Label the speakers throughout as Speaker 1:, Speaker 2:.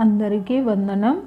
Speaker 1: అందరికీ వందనం.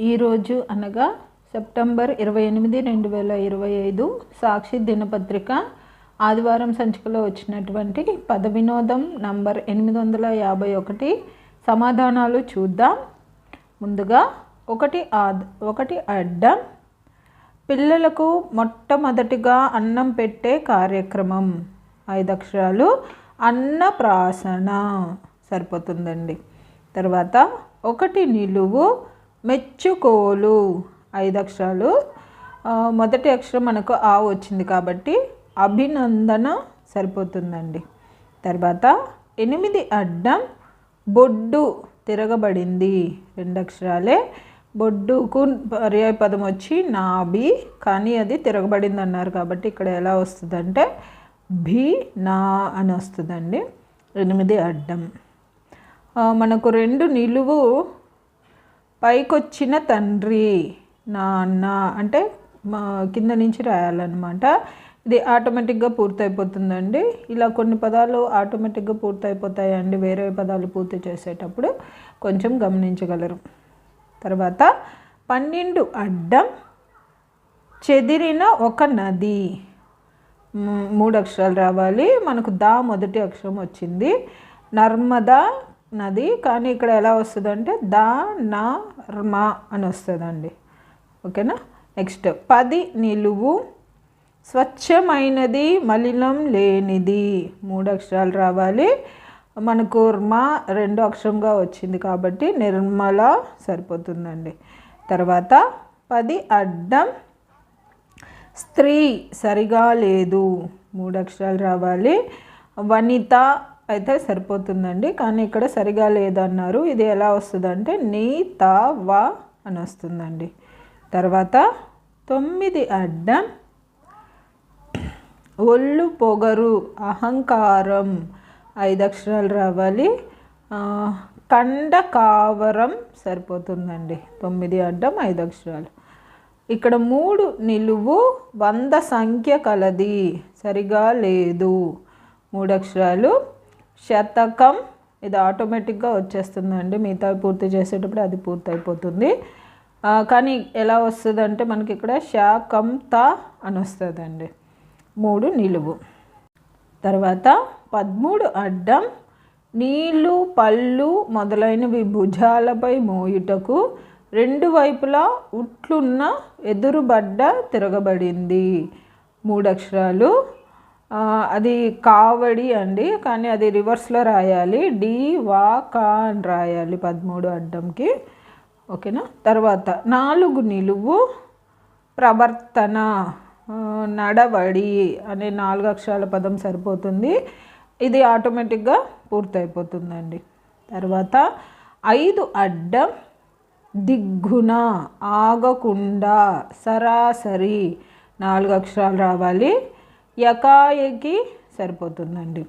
Speaker 1: ఈరోజు అనగా సెప్టెంబర్ ఇరవై ఎనిమిది రెండు వేల ఇరవై ఐదు సాక్షి దినపత్రిక ఆదివారం సంచికలో వచ్చినటువంటి పద వినోదం నంబర్ ఎనిమిది వందల యాభై ఒకటి సమాధానాలు చూద్దాం. ముందుగా ఒకటి ఆద్ ఒకటి అడ్డం. పిల్లలకు మొట్టమొదటిగా అన్నం పెట్టే కార్యక్రమం. ఐదు అక్షరాలు అన్నప్రాసన. సరిపోతుందండి. తర్వాత ఒకటి నిలువు మెచ్చుకోలు. ఐదు అక్షరాలు. మొదటి అక్షరం మనకు ఆ వచ్చింది కాబట్టి అభినందన సరిపోతుందండి. తర్వాత ఎనిమిది అడ్డం బొడ్డు తిరగబడింది. రెండు అక్షరాలే. బొడ్డుకు పర్యాయ పదం వచ్చి నాభి కానీ అది తిరగబడింది అన్నారు కాబట్టి ఇక్కడ ఎలా వస్తుందంటే భీ నా అని వస్తుందండి. ఎనిమిది అడ్డం. మనకు రెండు నిలువు పైకొచ్చిన తండ్రి నాన్న అంటే మా కింద నుంచి రాయాలన్నమాట. ఇది ఆటోమేటిక్గా పూర్తయిపోతుందండి. ఇలా కొన్ని పదాలు ఆటోమేటిక్గా పూర్తయిపోతాయండి వేరే పదాలు పూర్తి చేసేటప్పుడు. కొంచెం గమనించగలరు. తర్వాత పన్నెండు అడ్డం చెదిరిన ఒక నది. మూడు అక్షరాలు రావాలి. మనకు దా మొదటి అక్షరం వచ్చింది. నర్మదా నది కానీ ఇక్కడ ఎలా వస్తుందంటే దా నా మా అని వస్తుందండి. ఓకేనా? నెక్స్ట్ పది నిలువు స్వచ్ఛమైనది మలినం లేనిది. మూడు అక్షరాలు రావాలి. మనకు మా రెండు అక్షరంగా వచ్చింది కాబట్టి నిర్మల సరిపోతుందండి. తర్వాత పది అడ్డం స్త్రీ సరిగా లేదు. మూడు అక్షరాలు రావాలి. వనిత అయితే సరిపోతుందండి. కానీ ఇక్కడ సరిగా లేదన్నారు. ఇది ఎలా వస్తుందంటే నీ త వ అని వస్తుందండి. తర్వాత తొమ్మిది అడ్డం. ఒళ్ళు పొగరు అహంకారం. ఐదు అక్షరాలు రావాలి. కండ కావరం సరిపోతుందండి. తొమ్మిది అడ్డం ఐదు అక్షరాలు. ఇక్కడ మూడు నిలువు వంద సంఖ్య కలది. సరిగా లేదు. మూడు అక్షరాలు. శతకం. ఇది ఆటోమేటిక్గా వచ్చేస్తుందండి. మిగతా పూర్తి చేసేటప్పుడు అది పూర్తి అయిపోతుంది కానీ ఎలా వస్తుందంటే మనకి ఇక్కడ శాకం త అని వస్తుందండి. మూడు నిలువు. తర్వాత పదమూడు అడ్డం. నీళ్ళు పళ్ళు మొదలైనవి భుజాలపై మోయుటకు రెండు వైపులా ఉట్లున్న ఎదురుబడ్డ తిరగబడింది. మూడు అక్షరాలు. అది కావడి అండి కానీ అది రివర్స్లో రాయాలి. డి వా కా అని రాయాలి పదమూడు అడ్డంకి. ఓకేనా? తర్వాత నాలుగు నిలువు ప్రవర్తన నడవడి అనే నాలుగు అక్షరాల పదం సరిపోతుంది. ఇది ఆటోమేటిక్గా పూర్తయిపోతుందండి. తర్వాత ఐదు అడ్డం దిగ్గున ఆగకుండా సరాసరి నాలుగు అక్షరాలు రావాలి. యకాయకి సరిపోతుందండి.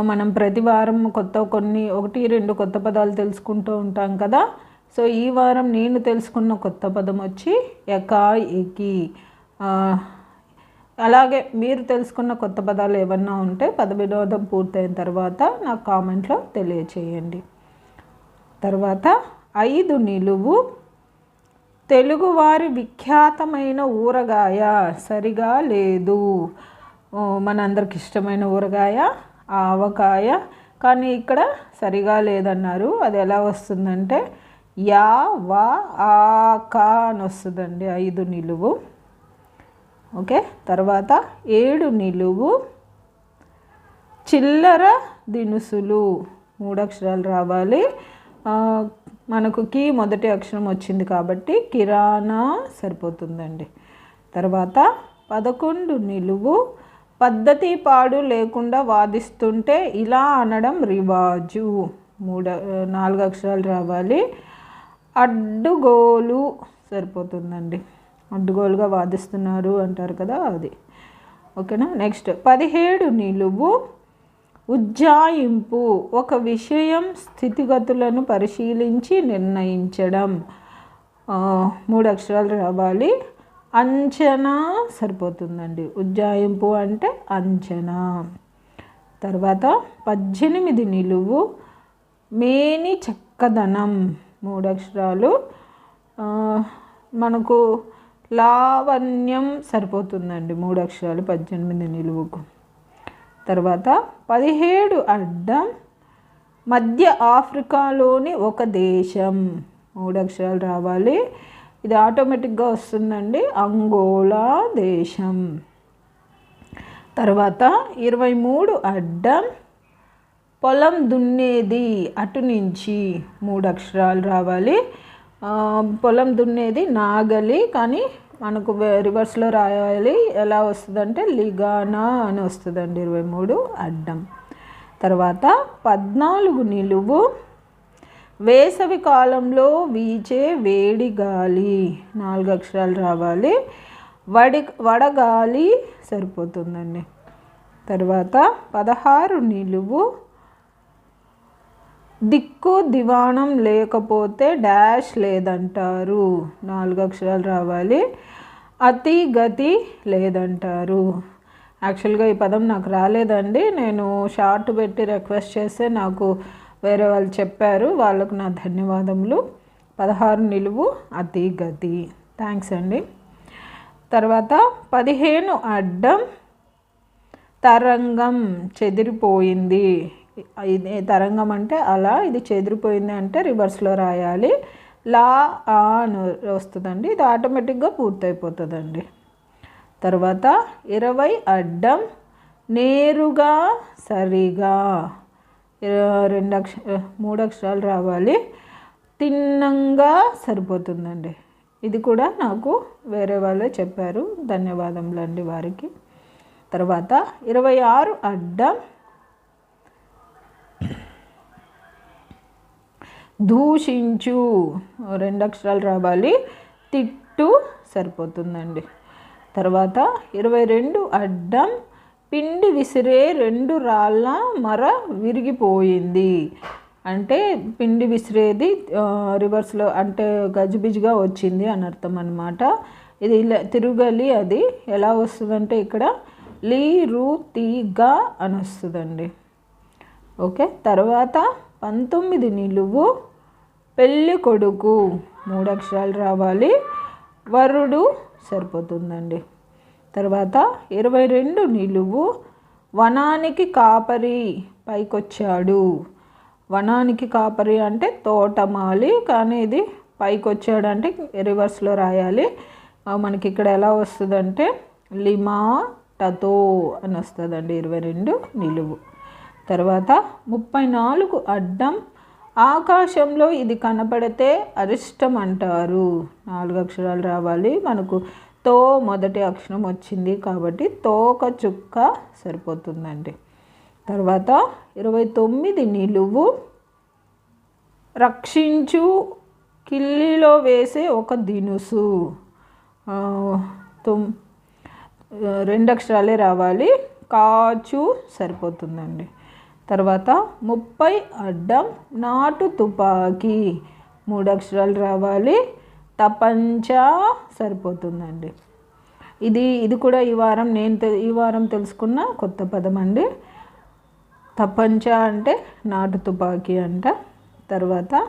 Speaker 1: మనం ప్రతి వారం కొత్త కొన్ని ఒకటి రెండు కొత్త పదాలు తెలుసుకుంటూ ఉంటాం కదా. సో ఈ వారం నేను తెలుసుకున్న కొత్త పదం వచ్చి ఎకాయికి అలాగే మీరు తెలుసుకున్న కొత్త పదాలు ఏమన్నా ఉంటే పద వినోదం పూర్తయిన తర్వాత నాకు కామెంట్లో తెలియచేయండి. తర్వాత ఐదు నిలువు. తెలుగువారి విఖ్యాతమైన ఊరగాయ సరిగా లేదు. మనందరికి ఇష్టమైన ఊరగాయ ఆవకాయ. కానీ ఇక్కడ సరిగా లేదన్నారు. అది ఎలా వస్తుందంటే యా వా ఆ కా అని వస్తుందండి ఐదు నిలువు. ఓకే తర్వాత ఏడు నిలువు. చిల్లర దినుసులు. మూడు అక్షరాలు రావాలి. మనకు కి మొదటి అక్షరం వచ్చింది కాబట్టి కిరాణా సరిపోతుందండి. తర్వాత పదకొండు నిలువు. పద్ధతి పాడు లేకుండా వాదిస్తుంటే ఇలా అనడం రివాజు. మూడు నాలుగు అక్షరాలు రావాలి. అడ్డుగోలు సరిపోతుందండి. అడ్డుగోలుగా వాదిస్తున్నారు అంటారు కదా అది. ఓకేనా? నెక్స్ట్ పదిహేడు నిలువు ఉజ్జాయింపు. ఒక విషయం స్థితిగతులను పరిశీలించి నిర్ణయించడం. మూడు అక్షరాలు రావాలి. అంచనా సరిపోతుందండి. ఉజ్జాయింపు అంటే అంచనా. తర్వాత పద్దెనిమిది నిలువు మేని చక్కదనం మూడు అక్షరాలు. మనకు లావణ్యం సరిపోతుందండి మూడు అక్షరాలు పద్దెనిమిది నిలువుకు. తర్వాత పదిహేడు అడ్డం మధ్య ఆఫ్రికాలోని ఒక దేశం మూడు అక్షరాలు రావాలి. ఇది ఆటోమేటిక్గా వస్తుందండి. అంగోలా దేశం. తర్వాత ఇరవై మూడు అడ్డం. పొలం దున్నేది అటు నుంచి మూడు అక్షరాలు రావాలి. పొలం దున్నేది నాగలి కానీ మనకు రివర్స్లో రాయాలి. ఎలా వస్తుందంటే లిగానా అని వస్తుందండి ఇరవై మూడు అడ్డం. తర్వాత పద్నాలుగు నిలువు. వేసవి కాలంలో వీచే వేడి గాలి. నాలుగు అక్షరాలు రావాలి. వడి వడగాలి సరిపోతుందండి. తర్వాత పదహారు నిలువు. దిక్కు దివాణం లేకపోతే డాష్ లేదంటారు. నాలుగు అక్షరాలు రావాలి. అతి గతి లేదంటారు. యాక్చువల్గా ఈ పదం నాకు రాలేదండి. నేను షార్ట్ పెట్టి రిక్వెస్ట్ చేస్తే నాకు వేరే వాళ్ళు చెప్పారు వాళ్ళకు నా ధన్యవాదములు. పదహారు నిలువు అతి గతి. థ్యాంక్స్ అండి. తర్వాత పదిహేను అడ్డం తరంగం చెదిరిపోయింది. ఇది తరంగం అంటే అలా ఇది చెదిరిపోయింది అంటే రివర్స్లో రాయాలి. లా ఆ అని వస్తుందండి. ఇది ఆటోమేటిక్గా పూర్తయిపోతుందండి. తర్వాత ఇరవై అడ్డం నేరుగా సరిగా. రెండు అక్ష మూడు అక్షరాలు రావాలి. తిన్నంగా సరిపోతుందండి. ఇది కూడా నాకు వేరే వాళ్ళే చెప్పారు. ధన్యవాదములండి వారికి. తర్వాత ఇరవై ఆరు అడ్డం. దూషించు. రెండు అక్షరాలు రావాలి. తిట్టు సరిపోతుందండి. తర్వాత ఇరవై రెండు అడ్డం. పిండి విసిరే రెండు రాళ్ళ మర విరిగిపోయింది. అంటే పిండి విసిరేది రివర్స్లో అంటే గజిబిజిగా వచ్చింది అని అర్థం అనమాట ఇది ఇలా తిరుగలి అది ఎలా వస్తుందంటే ఇక్కడ లీ రూ తీగా అని వస్తుందండి. ఓకే తర్వాత పంతొమ్మిది నిలువు పెళ్ళి కొడుకు మూడు అక్షరాలు రావాలి వరుడు సరిపోతుందండి. తర్వాత ఇరవై రెండు నిలువు వనానికి కాపరి పైకొచ్చాడు. వనానికి కాపరి అంటే తోటమాలి కానీ ఇది పైకి వచ్చాడు అంటే రివర్స్లో రాయాలి. మనకి ఇక్కడ ఎలా వస్తుందంటే లిమా టతో అని వస్తుందండి ఇరవై రెండు నిలువు. తర్వాత ముప్పై నాలుగు అడ్డం ఆకాశంలో ఇది కనపడితే అరిష్టం అంటారు. నాలుగు అక్షరాలు రావాలి. మనకు తో మొదటి అక్షరం వచ్చింది కాబట్టి తోక చుక్క సరిపోతుందండి. తర్వాత ఇరవై తొమ్మిది నిలువు రక్షించు కిల్లిలో వేసే ఒక దినుసు. తొమ్ రెండు అక్షరాలే రావాలి. కాచు సరిపోతుందండి. తర్వాత ముప్పై అడ్డం నాటు తుపాకీ. మూడు అక్షరాలు రావాలి. తపంచా సరిపోతుందండి. ఇది ఇది కూడా ఈ వారం నేను ఈ వారం తెలుసుకున్న కొత్త పదం అండి. తపంచ అంటే నాటు తుపాకీ అంట. తర్వాత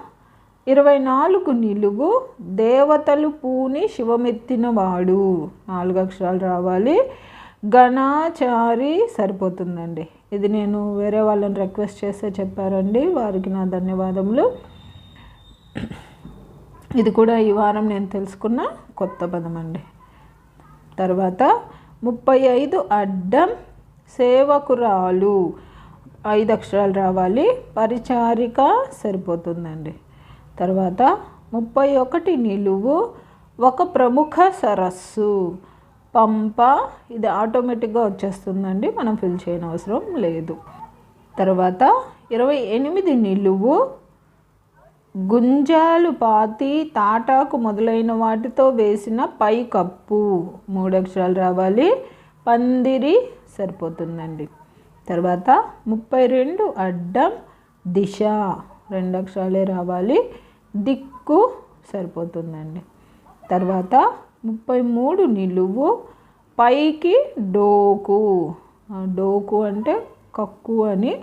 Speaker 1: ఇరవై నాలుగు నిలువు దేవతలు పూని శివమెత్తినవాడు. నాలుగు అక్షరాలు రావాలి. గణాచారి సరిపోతుందండి. ఇది నేను వేరే వాళ్ళని రిక్వెస్ట్ చేస్తే చెప్పారండి. వారికి నా ధన్యవాదములు. ఇది కూడా ఈ వారం నేను తెలుసుకున్న కొత్త పదం అండి. తర్వాత ముప్పై ఐదు అడ్డం సేవకురాలు. ఐదు అక్షరాలు రావాలి. పరిచారిక సరిపోతుందండి. తర్వాత ముప్పై ఒకటి నిలువు ఒక ప్రముఖ సరస్సు. పంప ఇది ఆటోమేటిక్గా వచ్చేస్తుందండి. మనం ఫిల్ చేయనవసరం లేదు. తర్వాత ఇరవై ఎనిమిది నిలువు గుంజాలు పాతి తాటాకు మొదలైన వాటితో వేసిన పై కప్పు. మూడు అక్షరాలు రావాలి. పందిరి సరిపోతుందండి. తర్వాత ముప్పై రెండు అడ్డం దిశ. రెండు అక్షరాలే రావాలి. దిక్కు సరిపోతుందండి. తర్వాత ముప్పై మూడు నిలువు. పైకి డోకు. డోకు అంటే కక్కు అని.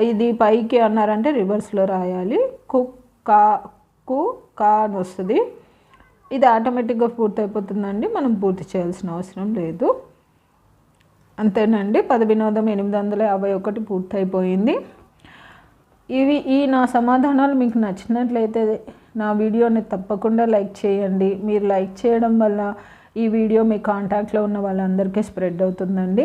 Speaker 1: ఇది పైకి అన్నారంటే రివర్స్లో రాయాలి. కుక్ కా కు కా అని వస్తుంది. ఇది ఆటోమేటిక్గా పూర్తి అయిపోతుందండి మనం పూర్తి చేయాల్సిన అవసరం లేదు. అంతేనండి. పద వినోదం ఎనిమిది వందల యాభై ఒకటి పూర్తయిపోయింది. ఇవి ఈ నా సమాధానాలు మీకు నచ్చినట్లయితే నా వీడియోని తప్పకుండా లైక్ చేయండి. మీరు లైక్ చేయడం వల్ల ఈ వీడియో మీ కాంటాక్ట్లో ఉన్న వాళ్ళందరికీ స్ప్రెడ్ అవుతుందండి.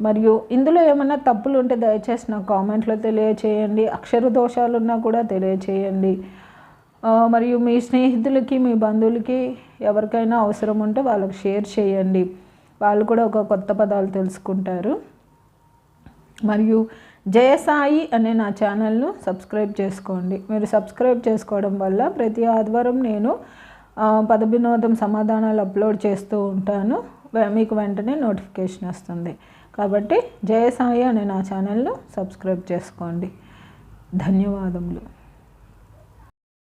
Speaker 1: మరియు ఇందులో ఏమైనా తప్పులు ఉంటే దయచేసి నా కామెంట్లో తెలియచేయండి. అక్షర దోషాలు ఉన్నా కూడా తెలియచేయండి. మరియు మీ స్నేహితులకి మీ బంధువులకి ఎవరికైనా అవసరం ఉంటే వాళ్ళకి షేర్ చేయండి. వాళ్ళు కూడా ఒక కొత్త పదాలు తెలుసుకుంటారు. మరియు జయసాయి అనే నా ఛానల్ను సబ్స్క్రైబ్ చేసుకోండి. మీరు సబ్స్క్రైబ్ చేసుకోవడం వల్ల ప్రతి ఆదివారం నేను పదవినోదం పద వినోదం సమాధానాలు అప్లోడ్ చేస్తూ ఉంటాను. మీకు వెంటనే నోటిఫికేషన్ వస్తుంది. కాబట్టి జయసాయి అనే నా ఛానల్ను సబ్స్క్రైబ్ చేసుకోండి. ధన్యవాదములు.